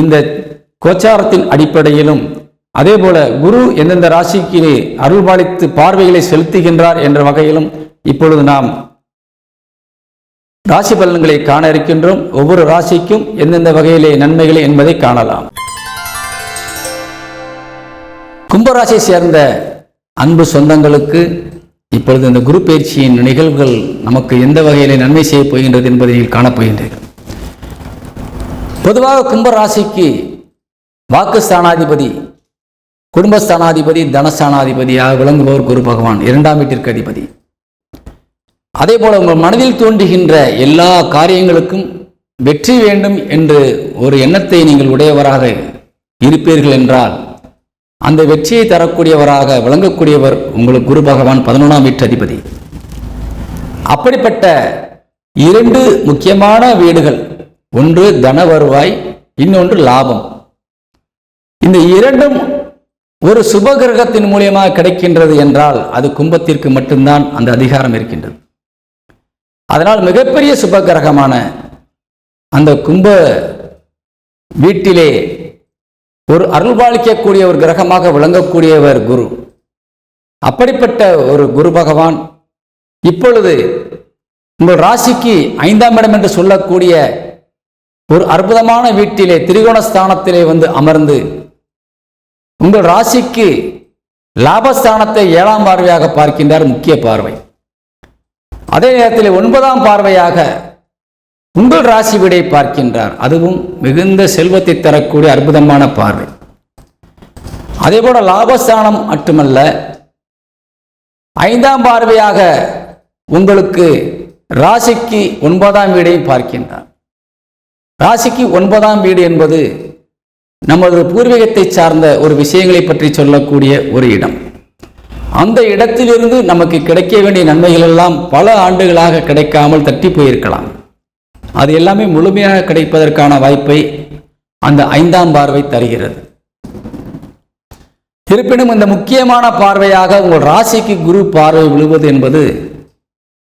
இந்த கோச்சாரத்தின் அடிப்படையிலும் அதே போல குரு எந்தெந்த ராசிக்கு அருள்பாலித்து பார்வைகளை செலுத்துகின்றார் என்ற வகையிலும் இப்பொழுது நாம் ராசி பலன்களை காண இருக்கின்றோம். ஒவ்வொரு ராசிக்கும் எந்தெந்த வகையிலே நன்மைகளை என்பதை காணலாம். கும்பராசியை சேர்ந்த அன்பு சொந்தங்களுக்கு இப்பொழுது இந்த குரு பயிற்சியின் நிகழ்வுகள் நமக்கு எந்த வகையிலே நன்மை செய்ய போகின்றது என்பதை நீங்கள் காணப்போகின்றீர்கள் பொதுவாக கும்பராசிக்கு வாக்கு ஸ்தானாதிபதி குடும்பஸ்தானாதிபதி தனஸ்தானாதிபதியாக விளங்குபவர் குரு பகவான் இரண்டாம் வீட்டிற்கு அதிபதி. அதே போல் உங்கள் மனதில் தோன்றுகின்ற எல்லா காரியங்களுக்கும் வெற்றி வேண்டும் என்று ஒரு எண்ணத்தை நீங்கள் உடையவராக இருப்பீர்கள் என்றால் அந்த வெற்றியை தரக்கூடியவராக விளங்கக்கூடியவர் உங்களுக்கு குரு பகவான் பதினொன்றாம் வீட்டு அதிபதி. அப்படிப்பட்ட இரண்டு முக்கியமான வீடுகள் ஒன்று தன வருவாய் இன்னொன்று லாபம். இந்த இரண்டும் ஒரு சுப கிரகத்தின் மூலியமாக கிடைக்கின்றது என்றால் அது கும்பத்திற்கு மட்டும்தான் அந்த அதிகாரம் இருக்கின்றது. அதனால் மிகப்பெரிய சுப கிரகமான அந்த கும்ப வீட்டிலே ஒரு அருள்பாலிக்கக்கூடிய ஒரு கிரகமாக விளங்கக்கூடியவர் குரு. அப்படிப்பட்ட ஒரு குரு பகவான் இப்பொழுது உங்கள் ராசிக்கு ஐந்தாம் இடம் என்று சொல்லக்கூடிய ஒரு அற்புதமான வீட்டிலே திரிகோணஸ்தானத்திலே வந்து அமர்ந்து உங்கள் ராசிக்கு லாபஸ்தானத்தை ஏழாம் பார்வையாக பார்க்கின்றார் முக்கிய பார்வை. அதே நேரத்தில் ஒன்பதாம் பார்வையாக உங்கள் ராசி விடை பார்க்கின்றார். அதுவும் மிகுந்த செல்வத்தை தரக்கூடிய அற்புதமான பார்வை. அதேபோல லாபஸ்தானம் மட்டுமல்ல ஐந்தாம் பார்வையாக உங்களுக்கு ராசிக்கு ஒன்பதாம் வீடையும் பார்க்கின்றார். ராசிக்கு ஒன்பதாம் வீடு என்பது நமது பூர்வீகத்தை சார்ந்த ஒரு விஷயங்களை பற்றி சொல்லக்கூடிய ஒரு இடம். அந்த இடத்திலிருந்து நமக்கு கிடைக்க வேண்டிய நன்மைகள் எல்லாம் பல ஆண்டுகளாக கிடைக்காமல் தட்டி போயிருக்கலாம். அது எல்லாமே முழுமையாக கிடைப்பதற்கான வாய்ப்பை அந்த ஐந்தாம் பார்வை தருகிறது. இருப்பினும் இந்த முக்கியமான பார்வையாக உங்கள் ராசிக்கு குரு பார்வை விழுவது என்பது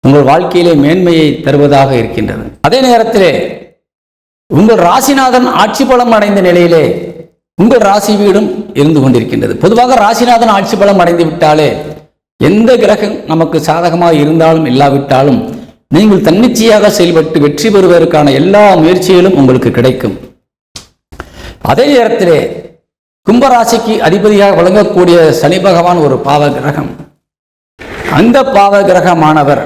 உங்கள் வாழ்க்கையிலே மேன்மையை தருவதாக இருக்கின்றது. அதே நேரத்திலே உங்கள் ராசிநாதன் ஆட்சி பலம் அடைந்த நிலையிலே உங்கள் ராசி வீடும் இருந்து கொண்டிருக்கின்றது. பொதுவாக ராசிநாதன் ஆட்சி பலம் அடைந்து விட்டாலே எந்த கிரகம் நமக்கு சாதகமாக இருந்தாலும் இல்லாவிட்டாலும் நீங்கள் தன்னிச்சையாக செயல்பட்டு வெற்றி பெறுவதற்கான எல்லா முயற்சிகளும் உங்களுக்கு கிடைக்கும். அதே நேரத்திலே கும்பராசிக்கு அதிபதியாக வழங்கக்கூடிய சனி பகவான் ஒரு பாவ கிரகம். அந்த பாவ கிரகமானவர்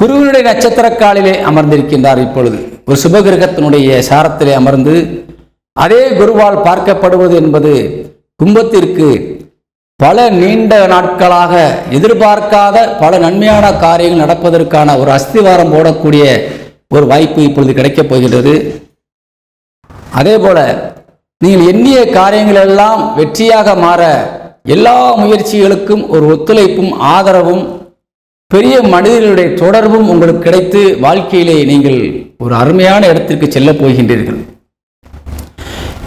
குருவினுடைய நட்சத்திர காலிலே அமர்ந்திருக்கின்றார் இப்பொழுது. ஒரு சுபகிரகத்தினுடைய சாரத்திலே அமர்ந்து அதே குருவால் பார்க்கப்படுவது என்பது கும்பத்திற்கு பல நீண்ட நாட்களாக எதிர்பார்க்காத பல நன்மையான காரியங்கள் நடப்பதற்கான ஒரு அஸ்திவாரம் போடக்கூடிய ஒரு வாய்ப்பு இப்பொழுது கிடைக்கப் போகின்றது. அதே போல நீங்கள் எண்ணிய காரியங்கள் எல்லாம் வெற்றியாக மாற எல்லா முயற்சிகளுக்கும் ஒரு ஒத்துழைப்பும் ஆதரவும் பெரிய மனிதர்களுடைய தொடர்பும் உங்களுக்கு கிடைத்து வாழ்க்கையிலே நீங்கள் ஒரு அருமையான இடத்திற்கு செல்ல போகின்றீர்கள்.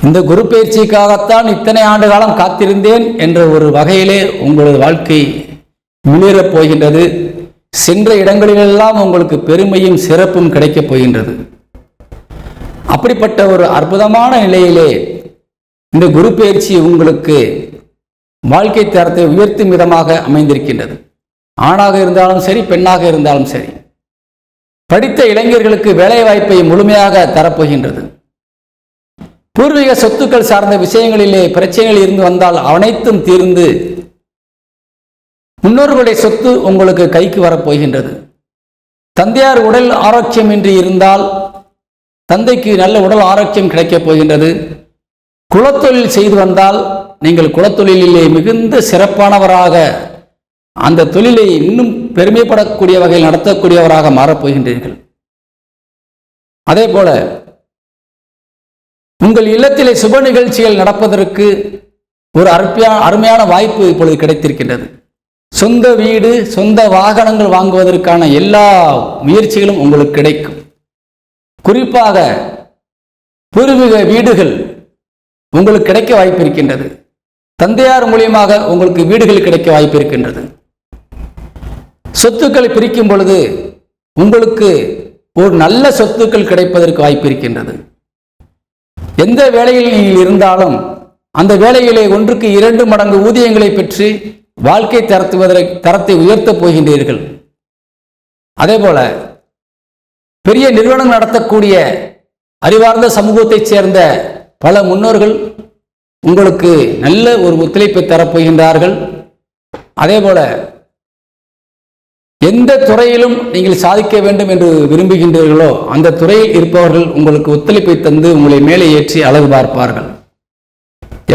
இந்த குரு பயிற்சிக்காகத்தான் இத்தனை ஆண்டு காலம் காத்திருந்தேன் என்ற ஒரு வகையிலே உங்களது வாழ்க்கை முன்னேறப் போகின்றது. சென்ற இடங்களிலெல்லாம் உங்களுக்கு பெருமையும் சிறப்பும் கிடைக்கப் போகின்றது. அப்படிப்பட்ட ஒரு அற்புதமான நிலையிலே இந்த குரு பயிற்சி உங்களுக்கு வாழ்க்கை தரத்தை உயர்த்தும் விதமாக அமைந்திருக்கின்றது. ஆணாக இருந்தாலும் சரி பெண்ணாக இருந்தாலும் சரி. படித்த இளைஞர்களுக்கு வேலை வாய்ப்பை முழுமையாக தரப்போகின்றது. பூர்வீக சொத்துக்கள் சார்ந்த விஷயங்களிலே பிரச்சனைகள் இருந்து வந்தால் அனைத்தும் தீர்ந்து முன்னோர்களுடைய சொத்து உங்களுக்கு கைக்கு வரப்போகின்றது. தந்தையார் உடல் ஆரோக்கியமின்றி இருந்தால் தந்தைக்கு நல்ல உடல் ஆரோக்கியம் கிடைக்கப் போகின்றது. குலத்தொழில் செய்து வந்தால் நீங்கள் குலத்தொழிலிலே மிகுந்த சிறப்பானவராக அந்த தொழிலை இன்னும் பெருமைப்படக்கூடிய வகையில் நடத்தக்கூடியவராக மாறப்போகின்றீர்கள். அதே போல உங்கள் இல்லத்திலே சுப நிகழ்ச்சிகள் நடப்பதற்கு ஒரு அற்பியா அருமையான வாய்ப்பு இப்பொழுது கிடைத்திருக்கின்றது. சொந்த வீடு சொந்த வாகனங்கள் வாங்குவதற்கான எல்லா முயற்சிகளும் உங்களுக்கு கிடைக்கும். குறிப்பாக பூர்வீக வீடுகள் உங்களுக்கு கிடைக்க வாய்ப்பு இருக்கின்றது. தந்தையார் மூலியமாக உங்களுக்கு வீடுகள் கிடைக்க வாய்ப்பு இருக்கின்றது. சொத்துக்களை பிரிக்கும் பொழுது உங்களுக்கு ஒரு நல்ல சொத்துக்கள் கிடைப்பதற்கு வாய்ப்பு இருக்கின்றது. எந்த வேலையில் நீங்கள் இருந்தாலும் அந்த வேலையிலே ஒன்றுக்கு இரண்டு மடங்கு ஊதியங்களை பெற்று வாழ்க்கை தரத்துவதை தரத்தை உயர்த்தப் போகின்றீர்கள். அதே போல பெரிய நிறுவனம் நடத்தக்கூடிய அறிவார்ந்த சமூகத்தைச் சேர்ந்த பல முன்னோர்கள் உங்களுக்கு நல்ல ஒரு ஒத்துழைப்பை தரப்போகின்றார்கள் அதேபோல எந்த துறையிலும் நீங்கள் சாதிக்க வேண்டும் என்று விரும்புகின்றீர்களோ அந்த துறையில் இருப்பவர்கள் உங்களுக்கு ஒத்துழைப்பை தந்து உங்களை மேலே ஏற்றி அழகு பார்ப்பார்கள்.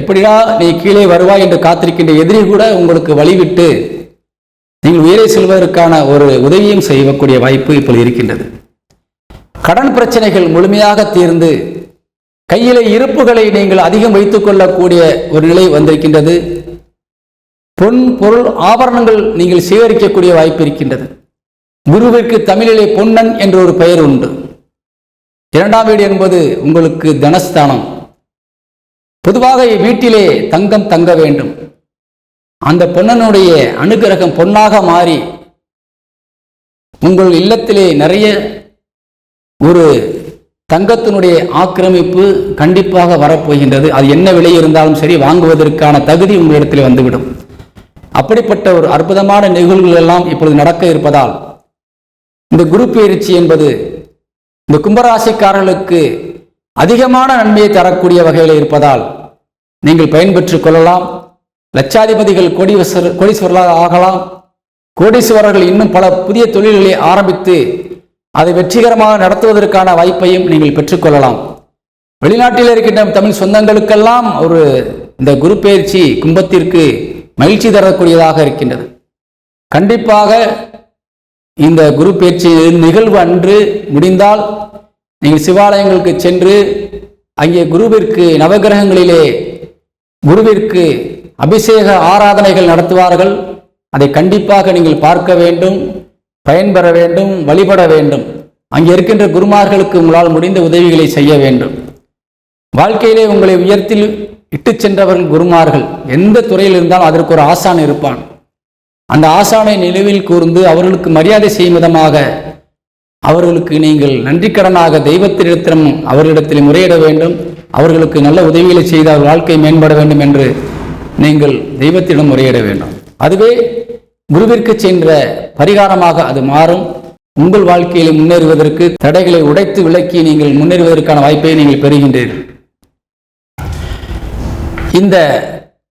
எப்படிடா நீ கீழே வருவாய் என்று காத்திருக்கின்ற எதிரி கூட உங்களுக்கு வழிவிட்டு நீங்கள் உயிரை செல்வதற்கான ஒரு உதவியும் செய்யக்கூடிய வாய்ப்பு இப்போது இருக்கின்றது. கடன் பிரச்சனைகள் முழுமையாக தீர்ந்து கையிலே இருப்புகளை நீங்கள் அதிகம் வைத்துக் கொள்ளக்கூடிய ஒரு நிலை வந்திருக்கின்றது. பொன் பொருள் ஆபரணங்கள் நீங்கள் சேகரிக்கக்கூடிய வாய்ப்பு இருக்கின்றது. குருவிற்கு தமிழிலே பொன்னன் என்ற ஒரு பெயர் உண்டு. இரண்டாம் வீடு என்பது உங்களுக்கு தனஸ்தானம். பொதுவாக வீட்டிலே தங்கம் தங்க வேண்டும். அந்த பொன்னனுடைய அனுகிரகம் பொன்னாக மாறி உங்கள் இல்லத்திலே நிறைய ஒரு தங்கத்தினுடைய ஆக்கிரமிப்பு கண்டிப்பாக வரப்போகின்றது. அது என்ன விலை இருந்தாலும் சரி வாங்குவதற்கான தகுதி உங்களிடத்தில் வந்துவிடும். அப்படிப்பட்ட ஒரு அற்புதமான நிகழ்வுகள் எல்லாம் இப்பொழுது நடக்க இருப்பதால் இந்த குரு பயிற்சி என்பது இந்த கும்பராசிக்காரர்களுக்கு அதிகமான நன்மையை தரக்கூடிய வகையில் இருப்பதால் நீங்கள் பயன்பெற்றுக் கொள்ளலாம். லட்சாதிபதிகள் கோடீஸ்வர கோடீஸ்வரர்களாக ஆகலாம். கோடீஸ்வரர்கள் இன்னும் பல புதிய தொழில்களை ஆரம்பித்து அதை வெற்றிகரமாக நடத்துவதற்கான வாய்ப்பையும் நீங்கள் பெற்றுக்கொள்ளலாம் வெளிநாட்டில் இருக்கின்ற தமிழ் சொந்தங்களுக்கெல்லாம் ஒரு இந்த குரு பயிற்சி கும்பத்திற்கு மகிழ்ச்சி தரக்கூடியதாக இருக்கின்றது. கண்டிப்பாக இந்த குரு பயிற்சி நிகழ்வு அன்று முடிந்தால் நீங்கள் சிவாலயங்களுக்கு சென்று அங்கே குருவிற்கு நவகிரகங்களிலே குருவிற்கு அபிஷேக ஆராதனைகள் நடத்துவார்கள். அதை கண்டிப்பாக நீங்கள் பார்க்க வேண்டும் பயன்பெற வேண்டும் வழிபட வேண்டும். அங்கே இருக்கின்ற குருமார்களுக்கு உங்களால் முடிந்த உதவிகளை செய்ய வேண்டும். வாழ்க்கையிலே உங்களை உயர்த்தில் இட்டு சென்றவர்கள் குருமார்கள். எந்த துறையில் இருந்தாலும் அதற்கு ஒரு ஆசான் இருப்பான். அந்த ஆசானை நினைவில் கூர்ந்து அவர்களுக்கு மரியாதை செய்யும் விதமாக அவர்களுக்கு நீங்கள் நன்றிக்கடனாக தெய்வத்திடத்திடம் அவர்களிடத்தில் முறையிட வேண்டும். அவர்களுக்கு நல்ல உதவிகளை செய்து அவர் வாழ்க்கை மேம்பட வேண்டும் என்று நீங்கள் தெய்வத்திடம் முறையிட வேண்டும். அதுவே குருவிற்கு சென்ற பரிகாரமாக அது மாறும். உங்கள் வாழ்க்கையில் முன்னேறுவதற்கு தடைகளை உடைத்து விலக்கி நீங்கள் முன்னேறுவதற்கான வாய்ப்பை நீங்கள் பெறுகின்றீர்கள். இந்த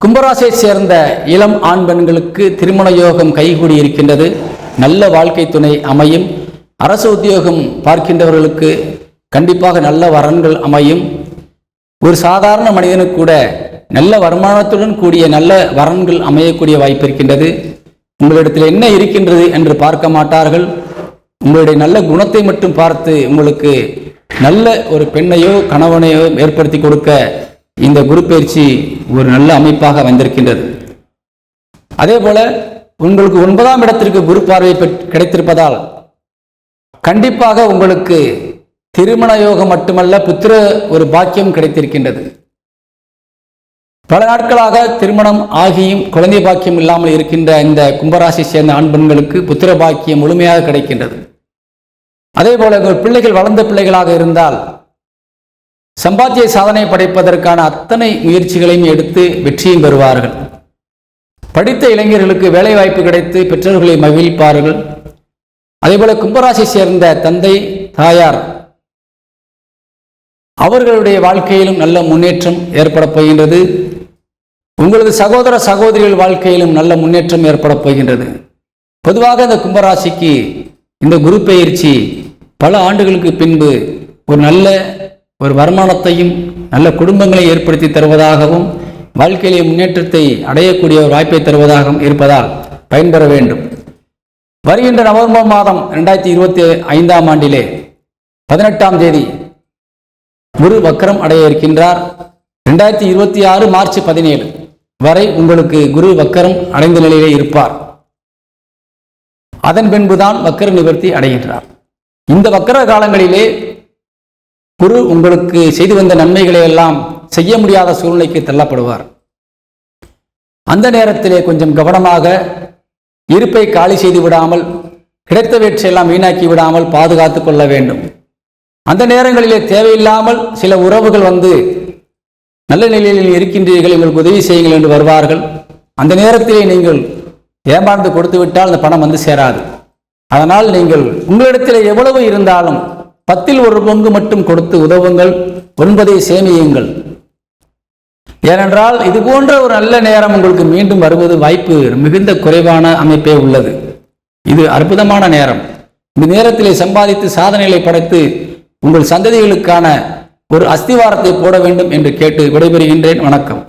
கும்பராசியை சேர்ந்த இளம் ஆண் பெண்களுக்கு திருமண யோகம் கைகூடி இருக்கின்றது. நல்ல வாழ்க்கை துணை அமையும். அரசு உத்தியோகம் பார்க்கின்றவர்களுக்கு கண்டிப்பாக நல்ல வரன்கள் அமையும். ஒரு சாதாரண மனிதனுக்கு கூட நல்ல வருமானத்துடன் கூடிய நல்ல வரன்கள் அமையக்கூடிய வாய்ப்பு இருக்கின்றது. உங்களிடத்தில் என்ன இருக்கின்றது என்று பார்க்க மாட்டார்கள். உங்களுடைய நல்ல குணத்தை மட்டும் பார்த்து உங்களுக்கு நல்ல ஒரு பெண்ணையோ கணவனையோ ஏற்படுத்தி கொடுக்க இந்த குரு பயிற்சி ஒரு நல்ல அமைப்பாக வந்திருக்கின்றது. அதே போல உங்களுக்கு ஒன்பதாம் இடத்திற்கு குரு பார்வை பெற்- கிடைத்திருப்பதால் கண்டிப்பாக உங்களுக்கு திருமண யோகம் மட்டுமல்ல புத்திர ஒரு பாக்கியம் கிடைத்திருக்கின்றது. பல நாட்களாக திருமணம் ஆகியும் குழந்தை பாக்கியம் இல்லாமல் இருக்கின்ற இந்த கும்பராசி சேர்ந்த ஆண் பெண்களுக்கு புத்திர பாக்கியம் முழுமையாக கிடைக்கின்றது. அதே போல உங்கள் பிள்ளைகள் வளர்ந்த பிள்ளைகளாக இருந்தால் சம்பாத்திய சாதனை படைப்பதற்கான அத்தனை முயற்சிகளையும் எடுத்து வெற்றியும் பெறுவார்கள். படித்த இளைஞர்களுக்கு வேலைவாய்ப்பு கிடைத்து பெற்றோர்களை மகிழ்ப்பார்கள் அதேபோல கும்பராசி சேர்ந்த தந்தை தாயார் அவர்களுடைய வாழ்க்கையிலும் நல்ல முன்னேற்றம் ஏற்பட போகின்றது. உங்களது சகோதர சகோதரிகள் வாழ்க்கையிலும் நல்ல முன்னேற்றம் ஏற்பட போகின்றது. பொதுவாக இந்த கும்பராசிக்கு இந்த குரு பெயர்ச்சி பல ஆண்டுகளுக்கு பின்பு ஒரு நல்ல ஒரு வருமானத்தையும் நல்ல குடும்பங்களை ஏற்படுத்தி தருவதாகவும் வாழ்க்கையிலே முன்னேற்றத்தை அடையக்கூடிய ஒரு வாய்ப்பை தருவதாகவும் இருப்பதால் பயன்பெற வேண்டும். வருகின்ற நவம்பர் மாதம் ரெண்டாயிரத்தி இருபத்தி ஐந்தாம் ஆண்டிலே பதினெட்டாம் தேதி குரு வக்கரம் அடைய இருக்கின்றார். ரெண்டாயிரத்தி இருபத்தி ஆறு மார்ச் பதினேழு வரை உங்களுக்கு குரு வக்கரம் அடைந்த நிலையிலே இருப்பார். அதன் பின்புதான் வக்கர நிவர்த்தி அடைகின்றார். இந்த வக்கர காலங்களிலே குரு உங்களுக்கு செய்து வந்த நன்மைகளை எல்லாம் செய்ய முடியாத சூழ்நிலைக்கு தள்ளப்படுவார். அந்த நேரத்திலே கொஞ்சம் கவனமாக இருப்பை காலி செய்து விடாமல் கிடைத்த வேற்றையெல்லாம் வீணாக்கி விடாமல் பாதுகாத்து கொள்ள வேண்டும். அந்த நேரங்களிலே தேவையில்லாமல் சில உறவுகள் வந்து நல்ல நிலையில் இருக்கின்றீர்கள் எங்களுக்கு உதவி செய்யுங்கள் என்று வருவார்கள். அந்த நேரத்திலே நீங்கள் ஏமாந்து கொடுத்து விட்டால் அந்த பணம் வந்து சேராது. அதனால் நீங்கள் உங்களிடத்தில் எவ்வளவு இருந்தாலும் பத்தில் ஒரு பங்கு மட்டும் கொடுத்து உதவுங்கள் ஒன்பதை சேமியுங்கள். ஏனென்றால் இது போன்ற ஒரு நல்ல நேரம் உங்களுக்கு மீண்டும் வருவது வாய்ப்பு மிகுந்த குறைவான அமைப்பே உள்ளது. இது அற்புதமான நேரம். இந்த நேரத்திலே சம்பாதித்து சாதனைகளை படைத்து உங்கள் சந்ததிகளுக்கான ஒரு அஸ்திவாரத்தை போட வேண்டும் என்று கேட்டு விடைபெறுகின்றேன். வணக்கம்.